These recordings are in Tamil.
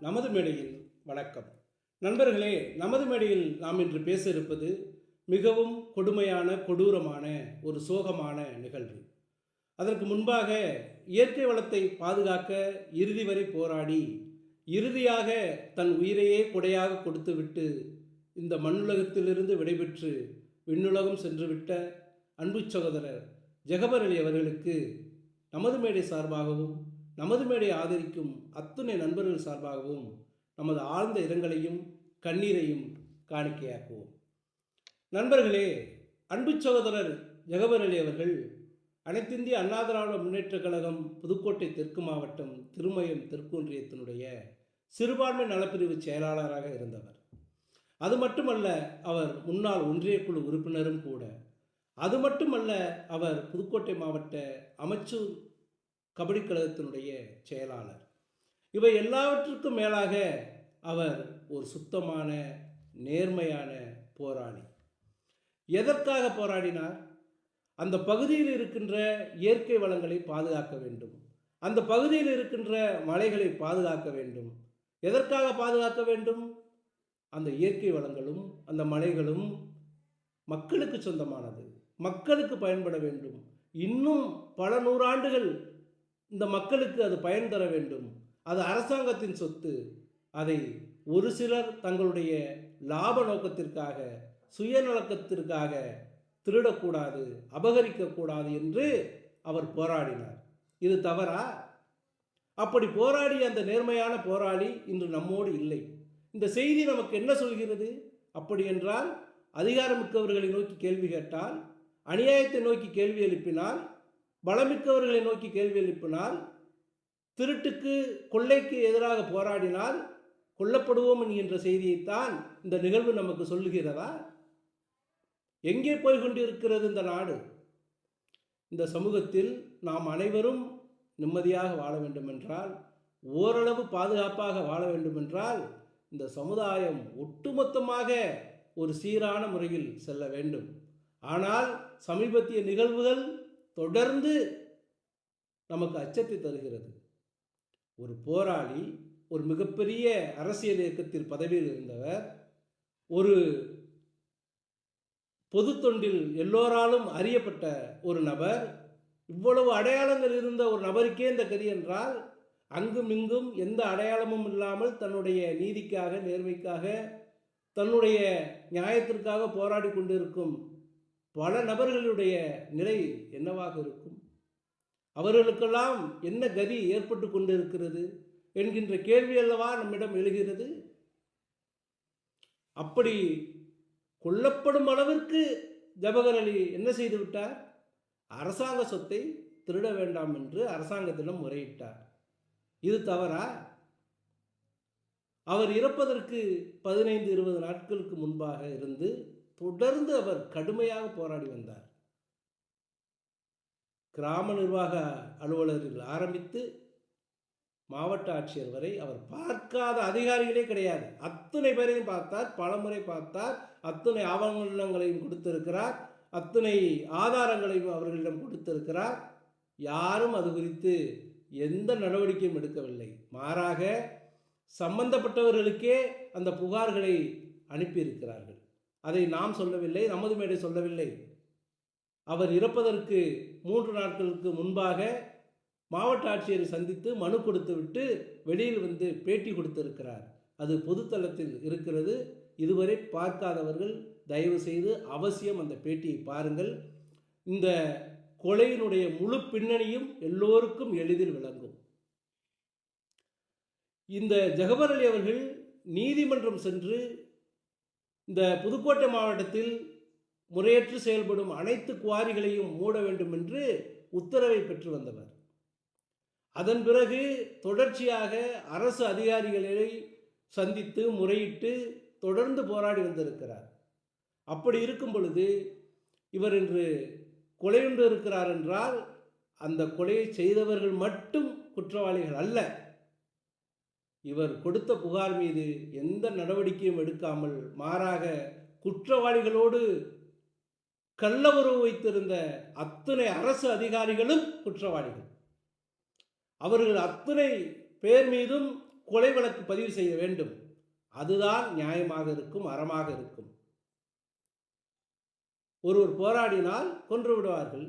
நமது மேடையில் வணக்கம். நண்பர்களே நமது மேடையில் நாம் இன்று பேச இருப்பது மிகவும் கொடுமையான கொடூரமான ஒரு சோகமான நிகழ்வு. அதற்கு முன்பாக இயற்கை வளத்தை பாதுகாக்க இறுதி வரை போராடி இறுதியாக தன் உயிரையே கொடையாக கொடுத்துவிட்டு இந்த மண்ணுலகத்திலிருந்து விடைபெற்று விண்ணுலகம் சென்றுவிட்ட அன்பு சகோதரர் ஜெகபர் அலி அவர்களுக்கு நமது மேடை சார்பாகவும் நமது மேடை ஆதரிக்கும் அத்துணை நண்பர்கள் சார்பாகவும் நமது ஆழ்ந்த இரங்கலையும் கண்ணீரையும் காணிக்கையாக்குவோம் நண்பர்களே அன்பு சகோதரர் ஜெகபர் அவர்கள் அனைத்திந்திய அண்ணா திராவிட முன்னேற்றக் கழகம் புதுக்கோட்டை தெற்கு மாவட்டம் திருமயம் தெற்கொன்றியத்தினுடைய சிறுபான்மை நலப்பிரிவு செயலாளராக இருந்தவர். அது மட்டுமல்ல அவர் முன்னாள் ஒன்றியக்குழு உறுப்பினரும் கூட. அது மட்டுமல்ல அவர் புதுக்கோட்டை மாவட்ட அமைச்சூர் கபடி கழகத்தினுடைய செயலாளர். இவை எல்லாவற்றுக்கும் மேலாக அவர் ஒரு சுத்தமான நேர்மையான போராளி. எதற்காக போராடினார்? அந்த பகுதியில் இருக்கின்ற இயற்கை வளங்களை பாதுகாக்க வேண்டும். அந்த பகுதியில் இருக்கின்ற மலைகளை பாதுகாக்க வேண்டும். எதற்காக பாதுகாக்க வேண்டும்? அந்த இயற்கை வளங்களும் அந்த மலைகளும் மக்களுக்கு சொந்தமானது. மக்களுக்கு பயன்பட வேண்டும். இன்னும் பல நூறாண்டுகள் இந்த மக்களுக்கு அது பயன் தர வேண்டும். அது அரசாங்கத்தின் சொத்து. அதை ஒரு சிலர் தங்களுடைய லாப நோக்கத்திற்காக சுயநலக்கத்திற்காக திருடக்கூடாது அபகரிக்கக்கூடாது என்று அவர் போராடினார். இது தவறா? அப்படி போராடிய அந்த நேர்மையான போராளி இன்று நம்மோடு இல்லை. இந்த செய்தி நமக்கு என்ன சொல்கிறது? அப்படி என்றால் அதிகாரமிக்கவர்களை நோக்கி கேள்வி கேட்டால் அநியாயத்தை நோக்கி கேள்வி எழுப்பினால் பலமிக்கவர்களை நோக்கி கேள்வி எழுப்பினால் திருட்டுக்கு கொள்ளைக்கு எதிராக போராடினால் கொல்லப்படுவோம் என்கின்ற செய்தியைத்தான் இந்த நிகழ்வு நமக்கு சொல்லுகிறதா? எங்கே போய் கொண்டிருக்கிறது இந்த நாடு? இந்த சமூகத்தில் நாம் அனைவரும் நிம்மதியாக வாழ வேண்டுமென்றால் ஓரளவு பாதுகாப்பாக வாழ வேண்டுமென்றால் இந்த சமுதாயம் ஒட்டுமொத்தமாக ஒரு சீரான முறையில் செல்ல வேண்டும். ஆனால் சமீபத்திய நிகழ்வுகள் தொடர்ந்து நமக்கு அச்சத்தை தருகிறது. ஒரு போராளி ஒரு மிகப்பெரிய அரசியல் இயக்கத்தில் பதவியில் இருந்தவர் ஒரு பொது தொண்டில் எல்லோராலும் அறியப்பட்ட ஒரு நபர் இவ்வளவு அடையாளங்கள் இருந்த ஒரு நபருக்கே இந்த கதி என்றால் அங்கும் இங்கும் எந்த அடையாளமும் இல்லாமல் தன்னுடைய நீதிக்காக நேர்மைக்காக தன்னுடைய நியாயத்திற்காக போராடி கொண்டிருக்கும் பல நபர்களுடைய நிலை என்னவாக இருக்கும்? அவர்களுக்கெல்லாம் என்ன கதி ஏற்பட்டு கொண்டிருக்கிறது என்கின்ற கேள்வி அல்லவா நம்மிடம் எழுகிறது? அப்படி கொல்லப்படும் அளவிற்கு ஜபகர் அலி என்ன செய்து விட்டார்? அரசாங்க சொத்தை திருட வேண்டாம் என்று அரசாங்கத்திடம் முறையிட்டார். இது தவறா? அவர் இறப்பதற்கு பதினைந்து இருபது நாட்களுக்கு முன்பாக இருந்து தொடர்ந்து அவர் கடுமையாக போராடி வந்தார். கிராம நிர்வாக அலுவலர்கள் ஆரம்பித்து மாவட்ட ஆட்சியர் வரை அவர் பார்க்காத அதிகாரிகளே கிடையாது. அத்தனை பேரையும் பார்த்தார் பலமுறை பார்த்தார் அத்தனை ஆவணங்களையும் கொடுத்திருக்கிறார் அத்தனை ஆதாரங்களையும் அவர்களிடம் கொடுத்திருக்கிறார். யாரும் அது குறித்து எந்த நடவடிக்கையும் எடுக்கவில்லை. மாறாக சம்பந்தப்பட்டவர்களுக்கே அந்த புகார்களை அனுப்பியிருக்கிறார்கள். அதை நாம் சொல்லவில்லை நமது மேடை சொல்லவில்லை. அவர் இறப்பதற்கு மூன்று நாட்களுக்கு முன்பாக மாவட்ட ஆட்சியரை சந்தித்து மனு கொடுத்து விட்டு வெளியில் வந்து பேட்டி கொடுத்திருக்கிறார். அது பொதுத்தளத்தில் இருக்கிறது. இதுவரை பார்க்காதவர்கள் தயவு செய்து அவசியம் அந்த பேட்டியை பாருங்கள். இந்த கொலையினுடைய முழு பின்னணியும் எல்லோருக்கும் எளிதில் விளங்கும். இந்த ஜெகபர் அலி அவர்கள் நீதிமன்றம் சென்று இந்த புதுக்கோட்டை மாவட்டத்தில் முறையற்று செயல்படும் அனைத்து குவாரிகளையும் மூட வேண்டும் என்று உத்தரவை பெற்று வந்தவர். அதன் பிறகு தொடர்ச்சியாக அரசு அதிகாரிகளை சந்தித்து முறையிட்டு தொடர்ந்து போராடி வந்திருக்கிறார். அப்படி இருக்கும் பொழுது இவர் இன்று கொலையுண்டு இருக்கிறார் என்றால் அந்த கொலையை செய்தவர்கள் மட்டும் குற்றவாளிகள் அல்ல. இவர் கொடுத்த புகார் மீது எந்த நடவடிக்கையும் எடுக்காமல் மாறாக குற்றவாளிகளோடு கள்ள உறவு வைத்திருந்த அத்தனை அரசு அதிகாரிகளும் குற்றவாளிகள். அவர்கள் அத்தனை பேர் மீதும் கொலை வழக்கு பதிவு செய்ய வேண்டும். அதுதான் நியாயமாக இருக்கும் அறமாக இருக்கும். ஒருவர் போராடினால் கொன்று விடுவார்கள்.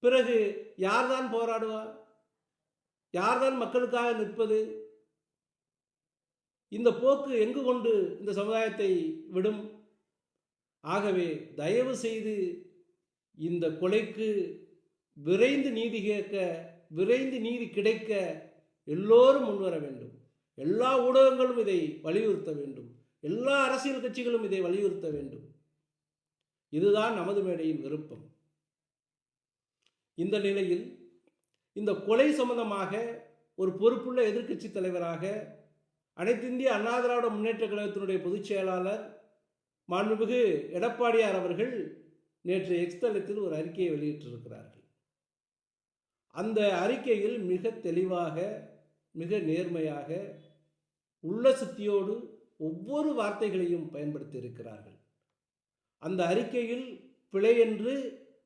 பிறகு யார்தான் போராடுவார்? யார்தான் மக்களுக்காக நிற்பது? இந்த போக்கு எங்கு கொண்டு இந்த சமுதாயத்தை விடும்? ஆகவே தயவு செய்து இந்த கொலைக்கு விரைந்து நீதி கேட்க விரைந்து நீதி கிடைக்க எல்லோரும் முன்வர வேண்டும். எல்லா ஊடகங்களும் இதை வலியுறுத்த வேண்டும். எல்லா அரசியல் கட்சிகளும் இதை வலியுறுத்த வேண்டும். இதுதான் நமது மேடையின் விருப்பம். இந்த நிலையில் இந்த கொலை சம்பந்தமாக ஒரு பொறுப்புள்ள எதிர்க்கட்சி தலைவராக அனைத்திந்திய அண்ணா திராவிட முன்னேற்ற கழகத்தினுடைய பொதுச் செயலாளர் மாண்புமிகு எடப்பாடியார் அவர்கள் நேற்று எக்ஸ்தலத்தில் ஒரு அறிக்கையை வெளியிட்டிருக்கிறார்கள். அந்த அறிக்கையில் மிக தெளிவாக மிக நேர்மையாக உள்ள சுத்தியோடு ஒவ்வொரு வார்த்தைகளையும் பயன்படுத்தி இருக்கிறார்கள் அந்த அறிக்கையில் பிழை என்று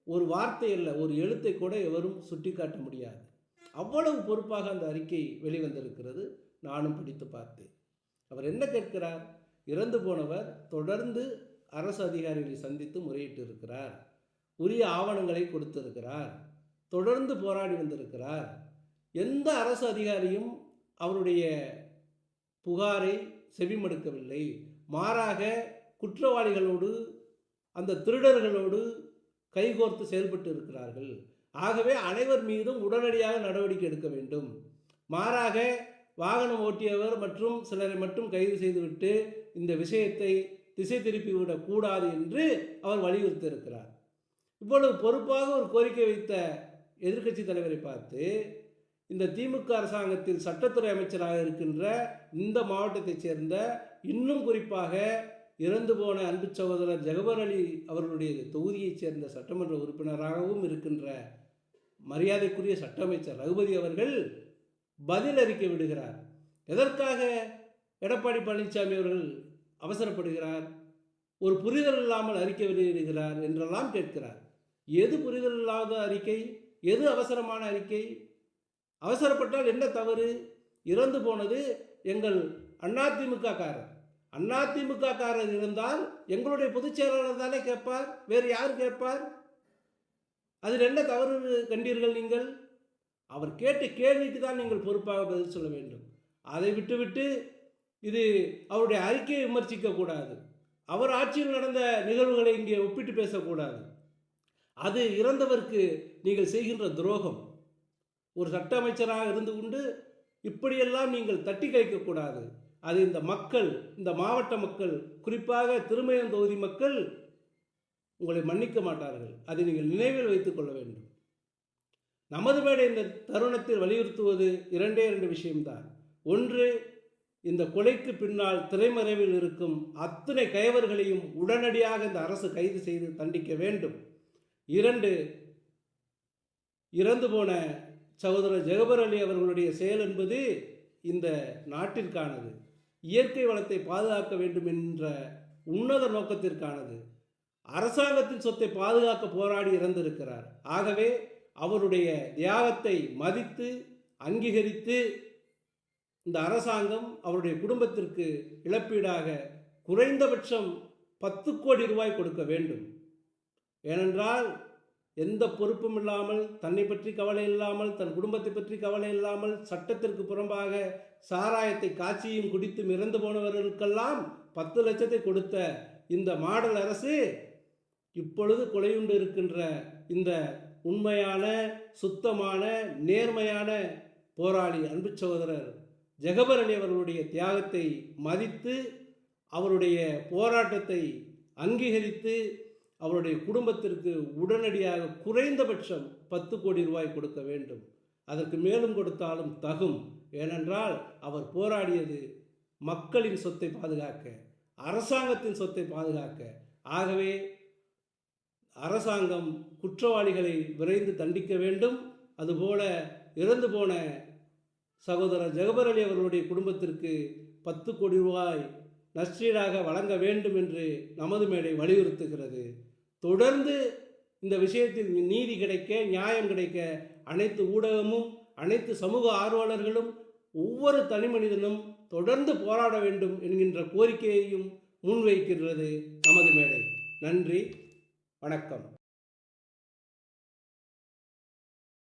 ஒரு வார்த்தை அல்ல ஒரு எழுத்தை கூட எவரும் சுட்டிக்காட்ட முடியாது. அவ்வளவு பொறுப்பாக அந்த அறிக்கை வெளிவந்திருக்கிறது. நானும் படித்து பார்த்தேன். அவர் என்ன கேட்கிறார்? இறந்து போனவர் தொடர்ந்து அரசு அதிகாரிகளை சந்தித்து முறையிட்டு இருக்கிறார் உரிய ஆவணங்களை கொடுத்திருக்கிறார். தொடர்ந்து போராடி வந்திருக்கிறார். எந்த அரசு அதிகாரியும் அவருடைய புகாரை செவிமடுக்கவில்லை. மாறாக குற்றவாளிகளோடு அந்த திருடர்களோடு கைகோர்த்து செயல்பட்டு இருக்கிறார்கள் ஆகவே அனைவர் மீதும் உடனடியாக நடவடிக்கை எடுக்க வேண்டும். மாறாக வாகனம் ஓட்டியவர் மற்றும் சிலரை மட்டும் கைது செய்துவிட்டு இந்த விஷயத்தை திசை திருப்பிவிடக் கூடாது என்று அவர் வலியுறுத்தியிருக்கிறார். இவ்வளவு பொறுப்பாக ஒரு கோரிக்கை வைத்த எதிர்க்கட்சி தலைவரை பார்த்து இந்த திமுக அரசாங்கத்தில் சட்டத்துறை அமைச்சராக இருக்கின்ற இந்த மாவட்டத்தைச் சேர்ந்த இன்னும் குறிப்பாக இறந்து போன அன்பு சகோதரர் ஜெகபர் அலி அவர்களுடைய தொகுதியைச் சேர்ந்த சட்டமன்ற உறுப்பினராகவும் இருக்கின்ற மரியாதைக்குரிய சட்ட அமைச்சர் ரகுபதி அவர்கள் பதில் அறிக்கை விடுகிறார். எதற்காக எடப்பாடி பழனிசாமி அவர்கள் அவசரப்படுகிறார்? ஒரு புரிதல் இல்லாமல் அறிக்கை வெளியிடுகிறார் என்றெல்லாம் கேட்கிறார். எது புரிதல் இல்லாத அறிக்கை? எது அவசரமான அறிக்கை? அவசரப்பட்டால் என்ன தவறு? இறந்து போனது எங்கள் அதிமுக காரர் அதிமுக காரர் இருந்தால் எங்களுடைய பொதுச் செயலாளர் தானே கேட்பார்? வேறு யார் கேட்பார்? அதில் என்ன தவறு கண்டீர்கள் நீங்கள்? அவர் கேட்ட கேள்விக்கு தான் நீங்கள் பொறுப்பாக பதில் சொல்ல வேண்டும். அதை விட்டுவிட்டு இது அவருடைய அறிக்கையை விமர்சிக்கக்கூடாது அவர் ஆட்சியில் நடந்த நிகழ்வுகளை இங்கே ஒப்பிட்டு பேசக்கூடாது. அது இறந்தவருக்கு நீங்கள் செய்கின்ற துரோகம். ஒரு சட்ட அமைச்சராக இருந்து கொண்டு இப்படியெல்லாம் நீங்கள் தட்டி கழிக்கக்கூடாது அது இந்த மக்கள் இந்த மாவட்ட மக்கள் குறிப்பாக திருமயம் தொகுதி மக்கள் உங்களை மன்னிக்க மாட்டார்கள். அதை நீங்கள் நினைவில் வைத்துக் கொள்ள வேண்டும். நமது மேடை இந்த தருணத்தில் வலியுறுத்துவது இரண்டே இரண்டு விஷயம்தான். ஒன்று இந்த கொலைக்கு பின்னால் திரைமறைவில் இருக்கும் அத்தனை கயவர்களையும் உடனடியாக இந்த அரசு கைது செய்து தண்டிக்க வேண்டும். இரண்டு இறந்து போன சகோதரர் ஜெகபர் அலி அவர்களுடைய செயல் என்பது இந்த நாட்டிற்கானது. இயற்கை வளத்தை பாதுகாக்க வேண்டும் என்ற உன்னத நோக்கத்திற்கானது. அரசாங்கத்தின் சொத்தை பாதுகாக்க போராடி இறந்திருக்கிறார். ஆகவே அவருடைய தியாகத்தை மதித்து அங்கீகரித்து இந்த அரசாங்கம் அவருடைய குடும்பத்திற்கு இழப்பீடாக குறைந்தபட்சம் பத்து கோடி ரூபாய் கொடுக்க வேண்டும். ஏனென்றால் எந்த பொறுப்பும் இல்லாமல் தன்னை பற்றி கவலை இல்லாமல் தன் குடும்பத்தை பற்றி கவலை இல்லாமல் சட்டத்திற்கு புறம்பாக சாராயத்தை காட்சியும் குடித்தும் இறந்து போனவர்களுக்கெல்லாம் பத்து லட்சத்தை கொடுத்த இந்த மாடல் அரசு இப்பொழுது கொலையுண்டு இருக்கின்ற இந்த உண்மையான சுத்தமான நேர்மையான போராளி அன்பு சகோதரர் ஜெகபரணி அவர்களுடைய தியாகத்தை மதித்து அவருடைய போராட்டத்தை அங்கீகரித்து அவருடைய குடும்பத்திற்கு உடனடியாக குறைந்தபட்சம் பத்து கோடி ரூபாய் கொடுக்க வேண்டும். அதற்கு மேலும் கொடுத்தாலும் தகும். ஏனென்றால் அவர் போராடியது மக்களின் சொத்தை பாதுகாக்க அரசாங்கத்தின் சொத்தை பாதுகாக்க. ஆகவே அரசாங்கம் குற்றவாளிகளை விரைந்து தண்டிக்க வேண்டும். அதுபோல இறந்து போன சகோதரர் ஜெகபர் அலி அவர்களுடைய குடும்பத்திற்கு பத்து கோடி ரூபாய் நஷ்டீடாக வழங்க வேண்டும் என்று நமது மேடை வலியுறுத்துகிறது. தொடர்ந்து இந்த விஷயத்தில் நீதி கிடைக்க நியாயம் கிடைக்க அனைத்து ஊடகமும் அனைத்து சமூக ஆர்வலர்களும் ஒவ்வொரு தனி மனிதனும் தொடர்ந்து போராட வேண்டும் என்கின்ற கோரிக்கையையும் முன்வைக்கின்றது நமது மேடை. நன்றி. வணக்கம்.